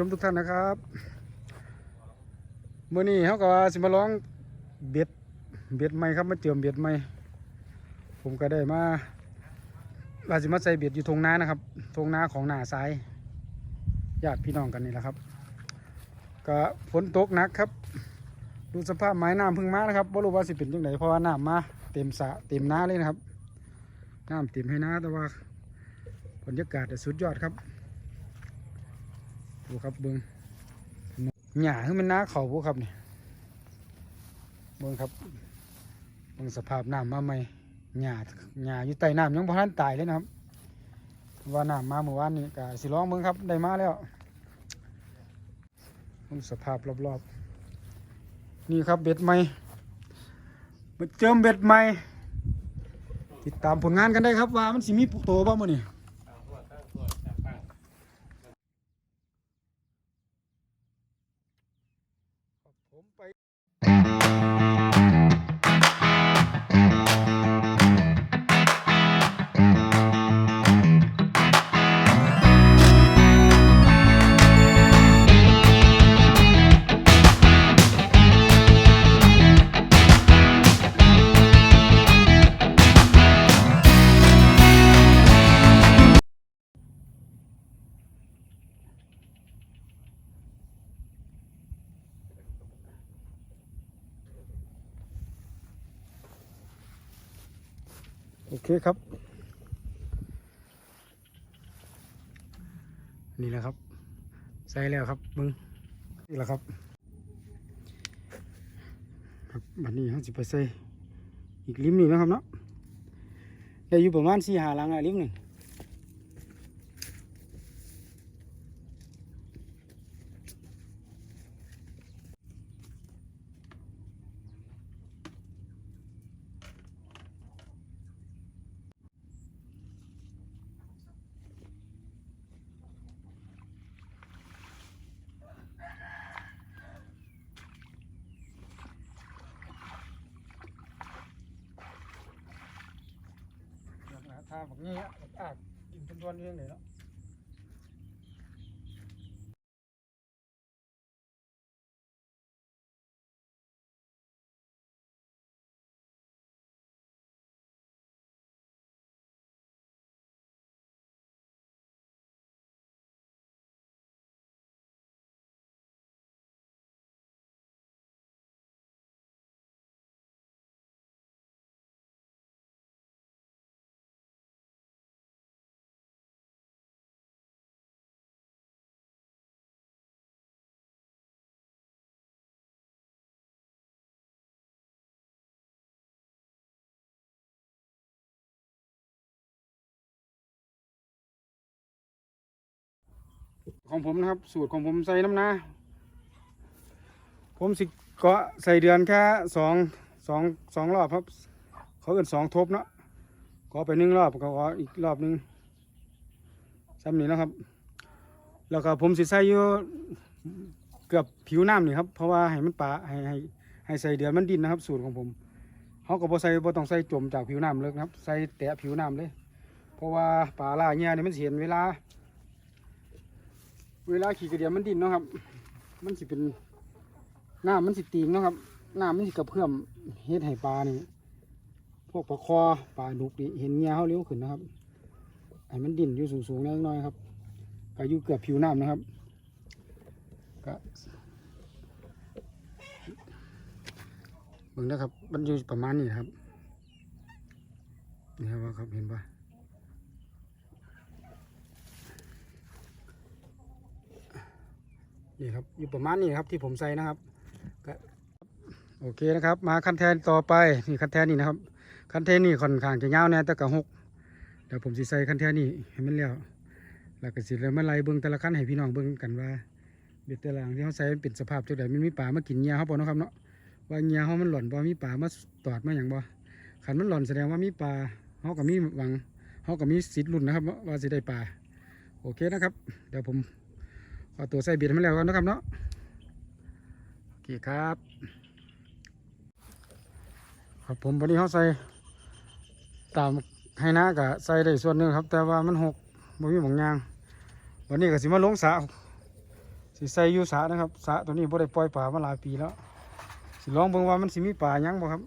ชมทุกท่านนะครับเมื่อนี้เขาก็สิมาร้องเบ็ดเบ็ดใหม่ครับมาเจิมเบ็ดใหม่ผมก็ได้มาว่าสิมาใส่เบ็ดอยู่ทงนานะครับทงนาของหน้าซ้ายญาติพี่น้องกันนี่แหละครับ ก็ฝนตกหนักครับ ดูสภาพไม้น้ำพึ่งมานะครับบ่ารู้ว่าสิเป็นยังไงเพราะว่าน้ำมาเต็มสะเต็มนาเลยนะครับน้ำเต็มให้นาแต่ว่าบรรยากาศสุดยอดครับ ดูครับเบิ้งหญ้าคือมันน้าเขาพวกครับเนี่ยเบิ้งครับเบิ้งสภาพน้ำมาใหม่หญ้าหญ้าอยู่ใต้น้ำยังพอทันตายเลยนะครับ ว่าน้ำมาเมื่อวานนี้ก็สิร้องเบิ้งครับได้มาแล้วเบิ้งสภาพรอบๆ นี่ครับเบ็ดใหม่มาเจิมเบ็ดใหม่ติดตามผลงานกันได้ครับว่ามันสิมีโตบ้างมั้นี่ โอเคครับ นี่แหละครับ ใส่แล้วครับมึงนี่แหละครับครับบัดนี้เขาจะไปใส่อีกลิมหนึ่งนะครับเนาะได้อยู่ประมาณสี่หาลังอะลิมหนึ่ง แบบนี้อาจกินเป็นตัวเรื่องเลยเนาะ ของผมนะครับ สูตรของผมใส่น้ำนาผมสิเกาะใส่เดือนแค่สองสองสองรอบครับ เขาเอินสองทบเนาะเก็ไปหนึ่งรอบก็อีกรอบหนึ่งซ้ำนี้นะครับ แล้วก็ผมสิใส่อยู่เกือบผิวน้ำนี่ครับ เพราะว่าให้มันปะให้ให้ให้ใส่เดือนมันดินนะครับ สูตรของผมเขาก็บ่ใส่บ่ต้องใส่จมจากผิวน้ำเลยนะครับ ใส่แตะผิวน้ำเลย เพราะว่าปลาล่าเนี่ยนี่มันเห็นเวลา เวลาขี่กระเดียมมันดินเนาะครับ มันสิเป็นหน้ำมันสิตีงเนาะครับหน้ำมันสิกระเพื่อมเฮ็ดให้ปลานี่พวกปลาคอปลาดุกนี่เห็นเงี้ยเขาเลี้ยวขึ้นนะครับให้มันดินอยู่สูงๆเล็กน้อยครับก็อยู่เกือบผิวน้ำนะครับก็เบิ่งนะครับ มันอยู่ประมาณนี้ครับนี่ครับว่าครับเห็นปะ นี่ครับอยู่ประมาณนี้ครับที่ผมใส่นะครับโอเคนะครับ มาคันแทนต่อไปนี่คันแทนนี่นะครับ คันแทนนี่ค่อนข้างจะยาวแน่แต่กะหกเดี๋ยวผมสิใส่คันแทนนี่ให้มันแล้วแล้วก็สิแล้วมาไล่เบิ่งแต่ละคันให้พี่น้องเบิ่งกันว่าเบ็ดแต่ละหลังที่เขาใส่เป็นสภาพจังไดมันมีป่ามากินเหญ้าเขาบ่เนะครับเนาะว่าเหญ้าเขามันหล่อนบ่มีป่ามาตอดมาหยังบ่คันมันหล่อนแสดงว่ามีป่าเขาก็มีหวังเขาก็มีสิทธิ์ลุ้นนะครับว่าสิได้ป่าโอเคนะครับ เดี๋ยวผม เอาตัวใส่เบียดมาแล้วกันนะครับเนาะโอเคครับครับผมวันนี้เขาใส่ตามให้น้ากะใส่ได้ส่วนหนึ่งครับ แต่ว่ามันหกบ่มีหมองยาง วันนี้ก็สิมาลงสะสิใส่ยูสระนะครับสะตัวนี้บ่ได้ปล่อยปลามาหลายปีแล้วสิลองเบิ่งว่ามันสิมีปลายังบ่ครับ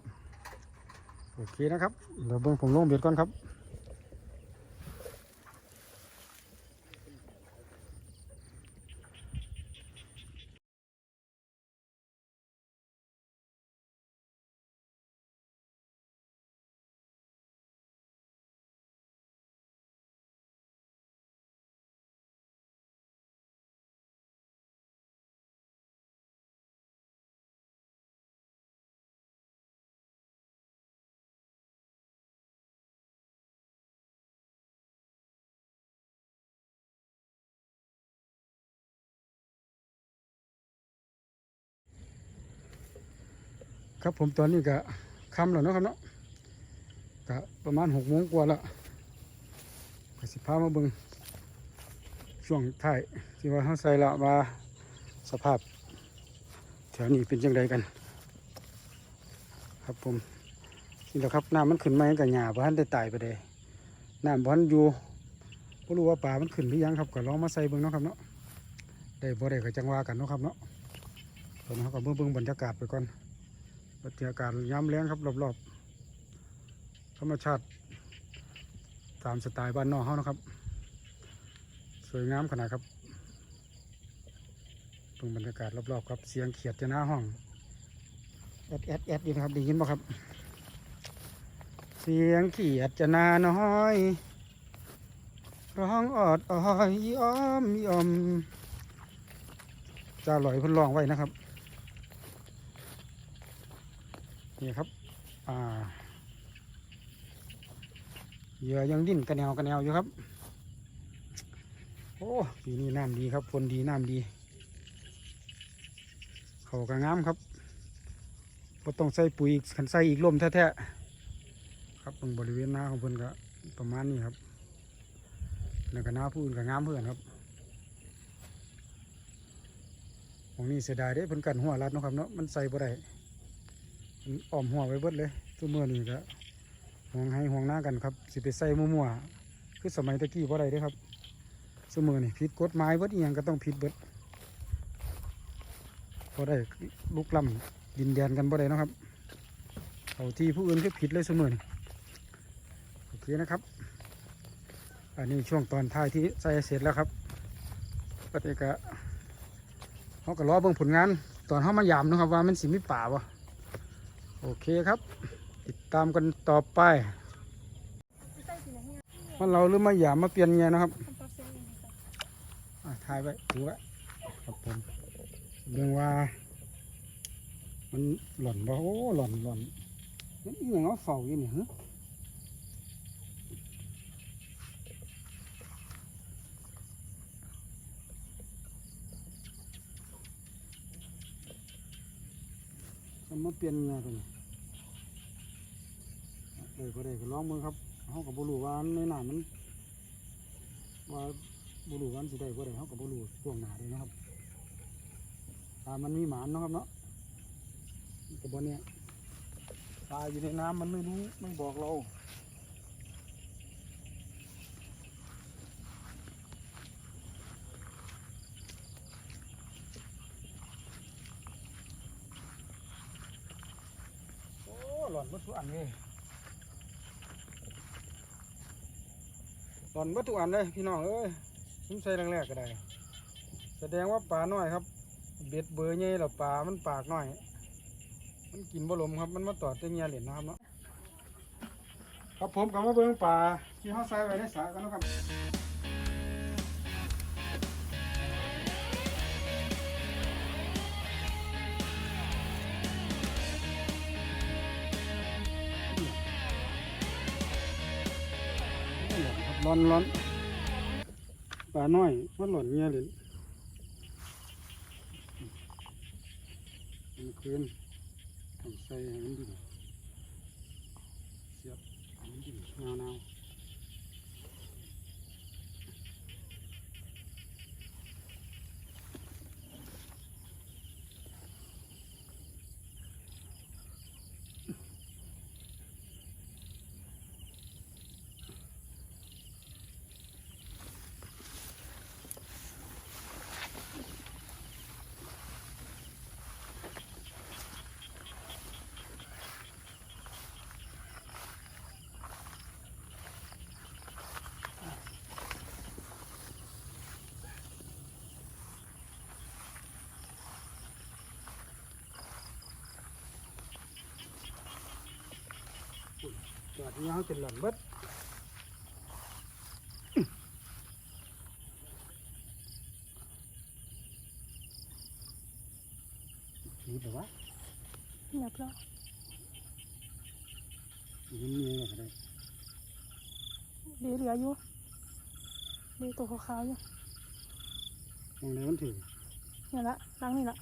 โอเคนะครับเดี๋ยวเบิ่งผมลงเบ็ดก่อนครับ ครับผมตอนนี้ก็ค่ำแล้วเนาะครับเนาะก็ประมาณหกโมงกว่าล้วก็สิพามาเบิ่งช่วงท้ายที่ว่าเขาใส่ละว่าสภาพแถวนี้เป็นยังไงกัน ครับผมนี่แหละครับน้ำมันขึ้นมากับหญ้าบ้านได้ตายไปเลยน้ำบ้านอยู่ไม่รู้ว่าป่ามันขึ้นหรือยังครับก็ลองมาใส่เบิ่งเนาะครับเนาะได้บ่ได้ก็จังว่ากันเนาะครับเนาะตอนนี้เขาก็เบิ่งเบิ่งบรรยากาศไปก่อน บรรยากาศย้ำแรงครับรอบๆธรรมชาติตามสไตล์บ้านนอกเขานะครับ สวยงามขนาดครับตรงบรรยากาศรอบๆครับเสียงเขียดจะหน้าห้องแอดแอดแอดอยู่นะครับได้ยินบ่ครับ เสียงเขียดจะนาน้อยร้องออดอ้อยอ้อมยอมจ้าลอยพิ่นร้องไว้นะครับ นี่ครับอ่าเหยื่อยังดิ้นกระแนวกระแนวอยู่ครับ โอ้ปีนี้น้ำดีครับฝนดีน้ำดี เขากระงามครับบ่ต้องใส่ปุ๋ยอีกคันใส่อีกลมแท้ๆครับตรงบริเวณหน้าของเพิ่นก็ประมาณนี้ครับแล้วก็หน้าผู้อื่นก็งามเพื่อนครับของนี้เสียดายเด้เพิ่นกันหัวรัดเนาะครับเนาะมันใส่บ่ได้ อ้อมหัวไว้เบิดเลยตัวเมื่อนี้ก็ห่วงให้ห่วงหน้ากันครับ สิไปใส่มั่วๆคือสมัยตะกี้บ่ได้เด้ครับสมือนี่ผิดกฎหมายเบิดอียังก็ต้องผิดเบิดบ่ได้ลุกล้ำดินแดนกันบ่ได้นะครับเขาที่ผู้อื่นก็ผิดเลยเสมอนี่โอเคนะครับ อันนี้ช่วงตอนท้ายที่ใส่เสร็จแล้วครับปฏิกะเขาก็รอเบิ่งผลงาน ตอนเขามายามนะครับว่ามันสิมีป่าบ่ โอเคครับ ติดตามกันต่อไปมันเราหรือมาหยามมาเปลี่ยนไงนะครับถ่ายไว้ถือไว้ครับผมเรื่องว่า มันหล่อนบ่โอ้หล่อนหล่อนนั่อย่างเอาเฝ้าอยู่นี่ฮะมันมาเปลี่ยนไงตัวนี้ เลยก็ได้ก็ลองมือครับเขากับบุรุว่าในหนามันว่าบุรุวันสิได้ก็ได้เขากับบุรุช่วงหนาเลยนะครับถ้ามันมีหมานนะครับเนาะกับบนเนี้ยปลาอยู่ในน้ำมันไม่รู้ไม่บอกเราโอ้หล่อนวัตถุอันเลย ตอนวัตถุอันเลยพี่น้องเอ้ยสมใส่แรกๆก็ได้ แสดงว่าปลาน้อยครับ เบ็ดเบอร์ใหญ่แล้วปลามันปากน้อย มันกินบ่ลมครับ มันมาต่อเตียงเงียเหรียญนะครับเนาะครับผมกับมาเบิ่งปลาที่เขาใส่ไว้ในสระกันนะครับนี่แหละค ร้อนร้อนปลาน้อยมันหล่นเงี้ยเลยมันคืนต้องใส่ให้มันดิ่งเสียบให้มันดิ่งนาวๆ จอดนี้เขาจะหล่นเบิดนี่แบบว่าเงียบแล้วมันมีอะไรก็ได้เดี๋ยวเหลืออยู่เดี๋ยวตัวขาวๆอยู่มองไหนมันถึงเนี่ยละล้างนี่ละ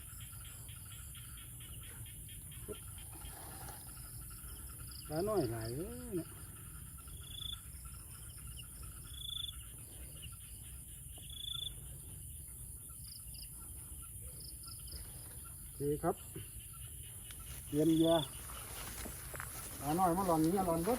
ปลาน้อยหลายเอ้ยเนี่ยโอเครับเย็นเยียาน้อยมาหลอนนี้หลอนเบิด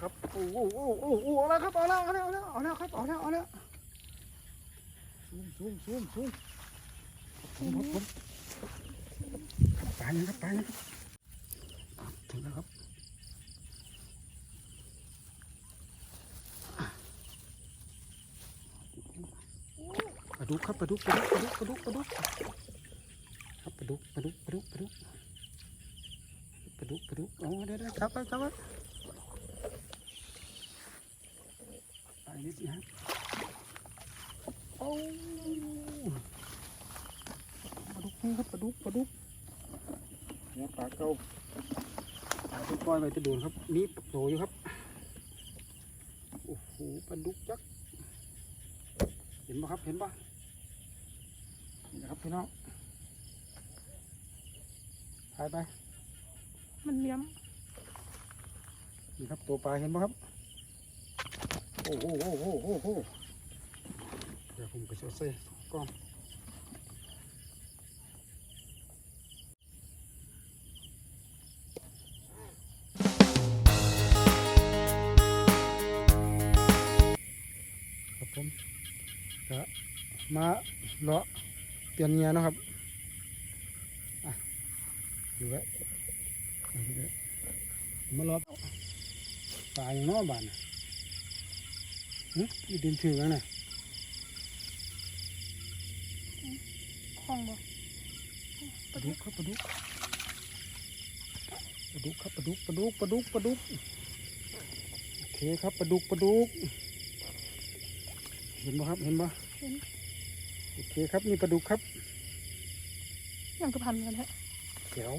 ครับโอ้โหโอ้โหโอ้โหเอาแล้วครับเอาแล้วเอาแล้วเอาแล้วเอาแล้วครับเอาแล้วเอาแล้ว ซูมซูมซูมซูมผมผมผมไปยังครับไปยังครับถึงแล้วครับปลาดุกครับปลาดุกปลาดุกปลาดุกปลาดุกปลาดุกครับปลาดุกปลาดุกปลาดุกปลาดุกปลาดุกปลาดุกโอ้เดี๋ยวเดี๋ยวจับไว้จับไว้ไปนิดนะโอ้ ปลาดุกนี่ครับปลาดุกปลาดุกเนี่ยปลาเก่าปลาที่ปล่อยไปจะโดนครับนี่โตอยู่ครับโอ้โหปลาดุกจักเห็นปะครับเห็นปะนี่นะครับพี่น้องถ่ายไป มันเลี้ยมนี่ครับตัวปลาเห็นปะครับ โอ้โหโอ้โหโอ้โหเดี๋ยวผมก็จะใส่กล้องครับผมก็มาเลาะเปลี่ยนเงียนะครับอะอยู่ไว้มาเลาะปลาอย่างน้อบ้านน่ะหึอีดินถือกันนะ ห้องบ่ปลาดุกครับปลาดุกปลาดุกครับปลาดุกปลาดุกปลาดุกปลาดุกโอเคครับปลาดุกปลาดุก เห็นบ่ครับเห็นบ่เห็นโอเคครับนี่ปลาดุกครับยังกระพันกันแฮะแจ๋ว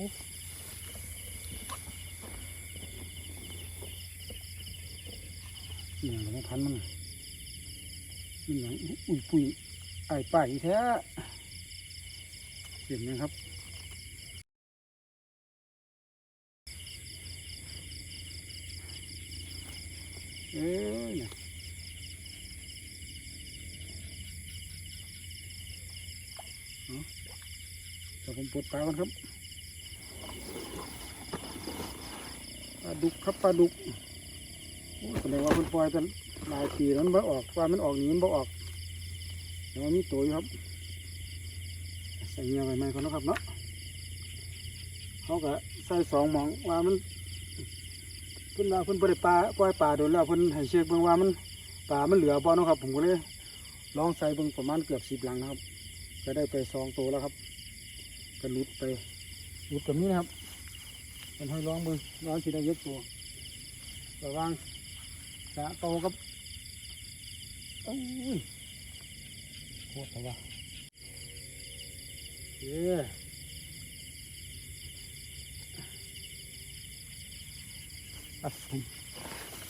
นี่อย่างพันมันน่ะนี่อย่างอุ้ยปุยไอ้ป่ายแท้ เห็นไหมครับ เอ้ยเนี่ยเอาเดี๋ยวผมปลดปลาก่อนครับ ปลาดุกครับปลาดุกโอ้แสดงว่ามันปล่อยเป็นหลายปีแล้วมันบ่ออกปลามันออกนีมันบ่ออกเดี๋ยวมีตัวอยู่ครับ ใส่เงียไว้ไหมก่อนนะครับเนาะเขาก็ใส่สองหมองว่ามันเพิ่นว่าเพิ่นบ่ได้ปลาปล่อยปลาโดนแล้วเพิ่นให้เช็คเบิ่งว่ามันปลามันเหลือบ่เนาะครับ ผมก็เลยลองใส่เบิ่งประมาณเกือบสิบหลังนะครับ ก็ได้ไปสองตัวแล้วครับก็หลุดไปลุดแบบนี้นะครับเป็นให้ลองเบิ่งลองสิได้เยอะตัวระวังสะโตกับโอ้ยโคตรว่า เย้อะผม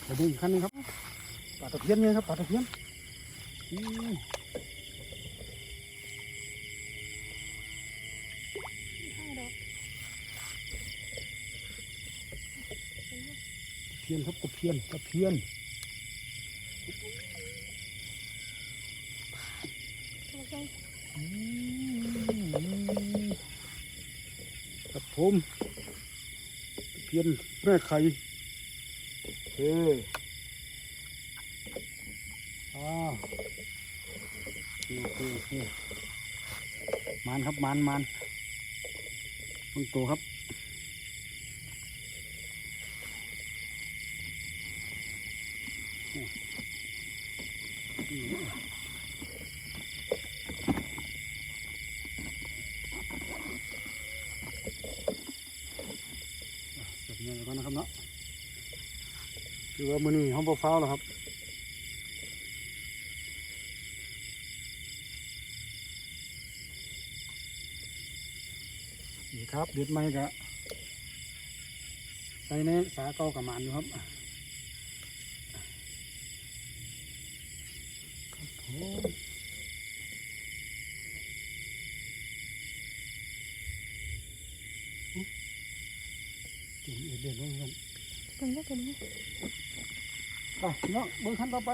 ไปดูอีกขั้นนึงครับปลาตะเพียนไงครับปลาตะเพียนอืมเพียนครับตะเพียนตะเพียน ตัวใหญ่ อืมครับ ผมเพียนแม่ไข่เฮ้อ่าโอเคโอเคมันครับมันมันต้นโตครับ ครับเนาะคือว่ามือนี้ห้องเฝ้าแล้วครับนี่ครับเด็ดไม้กะใส่ในสาเก้ากับมันอยู่ครับ พี่น้องเบิ่งขั้นต่อไป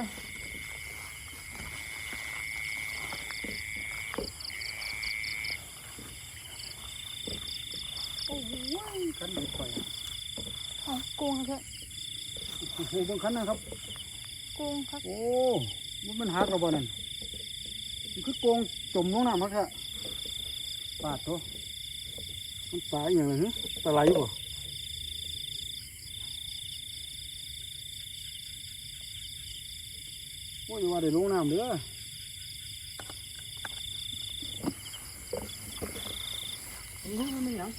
โอ้โหขันเด็ดไปอะเอาโกงครับโอ้โหเบิ่งขันนะครับโกงครับโอ้มันมันหักแล้วบ่นั่นมันคือโกงจมลงน้ำมักฮะปาดตัวมันปลาอหย่างไรฮะปลาไหลบ่ อ้ยอย่าว่าได้ลงน้ำเด้อรู้มันไม่หยัง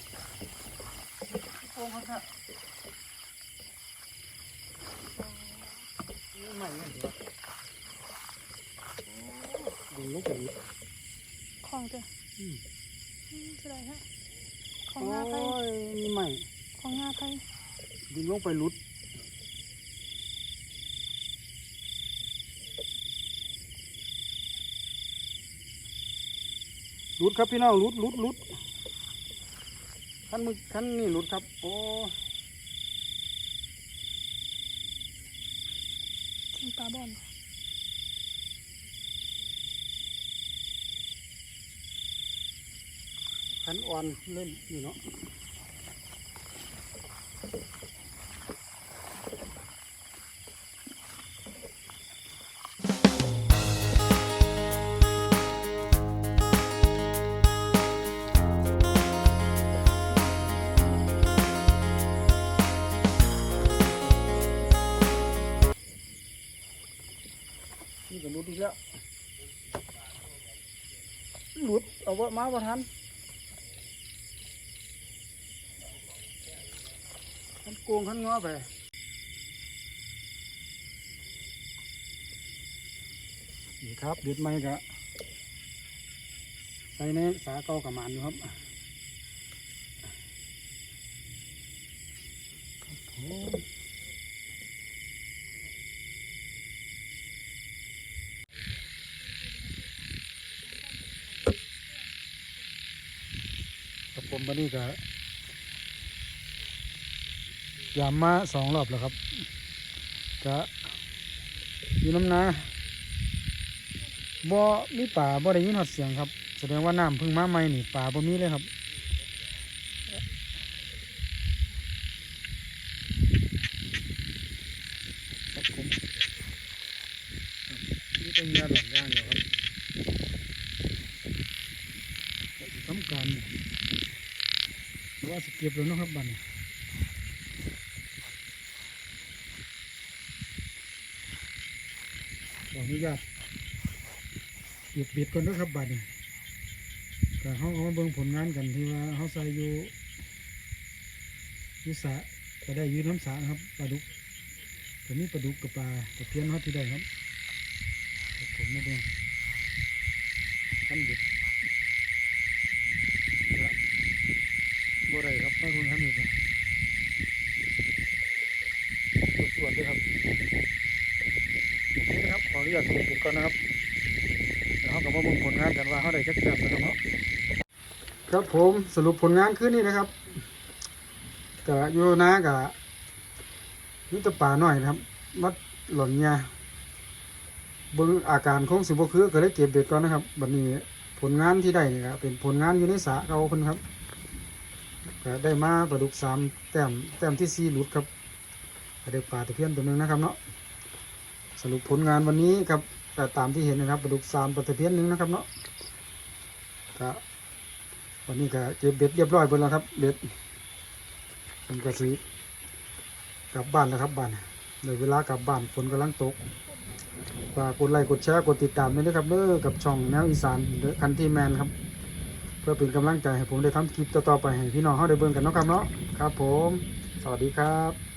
โกงครับฮะนี่ใหม่เนี่ยเดี๋ยวดึงลงไปอีกของจ้ะอืมอืมจะได้ฮะขอโอ้งงาไทยยมีใหม่ของงาไทยดึงลงไปหลุด ลุดครับพี่น้องหลุดหลุดหลุดขั้นมือขั้นนี่หลุดครับ โอ้ชิมตาบอลขั้นอ่อนเล่นนี่เนาะ บ่มาว่ทันขันโกงขันง้อไปนี่ครับเด็ดไม้กะใส่ในสาเก่ากับมันอยู่ครับครับผมครับผม วันนี้ก็ยามมาสองรอบแล้วครับจะอยู่น้ำนาบ่มีป่าบ่ได้ยินหอดเสียงครับ แสดงว่าน้ำพึ่งมาใหม่นี่ป่าบ่มีเลยครับผมครับนี่เป็นยาหลังย่างอยู่ครับทำการว่าสเก็บแล้วนะครับบันขออนุญาตหยุดบิดก่อนนะครับบันแต่เขาเขามาเบิ่งผลงานกันที่ว่าเขาใส่อยู่ยุสระก็ได้ยืนน้ำสาครับปลาดุกแต่นี้ปลาดุกกับปลาตะเพียนเขาที่ได้ครับผมไม่ได้ขั้นหยุดก็บ่ได้ครับไม่ควรขั้นหยุดนะตรวจด้วยครับ โอเคนะครับ ขออนุญาตเก็บก่อนนะครับเดี๋ยวเขาก็มาบ่งผลงานกันว่าเขาได้จักแบบนะครับเนาะครับผมสรุปผลงานคืนนี้นะครับก็อยู่นะกับนิตป่าหน่อยนะครับมัดหล่นเนี่ยบิ่งอาการของสิบวคือก็ได้เก็บเบ็ดก่อนนะครับบัดนี้ผลงานที่ได้นี่ครับเป็นผลงานอยู่ในสระเขาเพิ่นครับก็ได้มาปลาดุกสามแต้มแต้มที่สี่หลุดครับก็ได้ปลาตะเพียนตัวหนึงนะครับเนาะ สรุปผลงานวันนี้ครับก็ตามที่เห็นนะครับปลาดุกสามปลาตะเพียนหนึ่งนะครับเนาะก็วันนี้ก็เก็บเบ็ดเรียบร้อยหมดแล้วครับเบ็ดผมก็สีกลับบ้านแล้วครับบ้านเดี๋ยวเวลากลับบ้านฝนกำลังตกฝากกดไลค์กดแชร์กดติดตามด้วยนะครับเด้อกับช่องแนวอีสานเดอะคันที่แมนครับ เพื่อเป็นกำลังใจให้ผมได้ทำคลิปต่อๆไปให้พี่น้องเขาได้เบิ่งกันเนาะครับเนาะครับผม สวัสดีครับ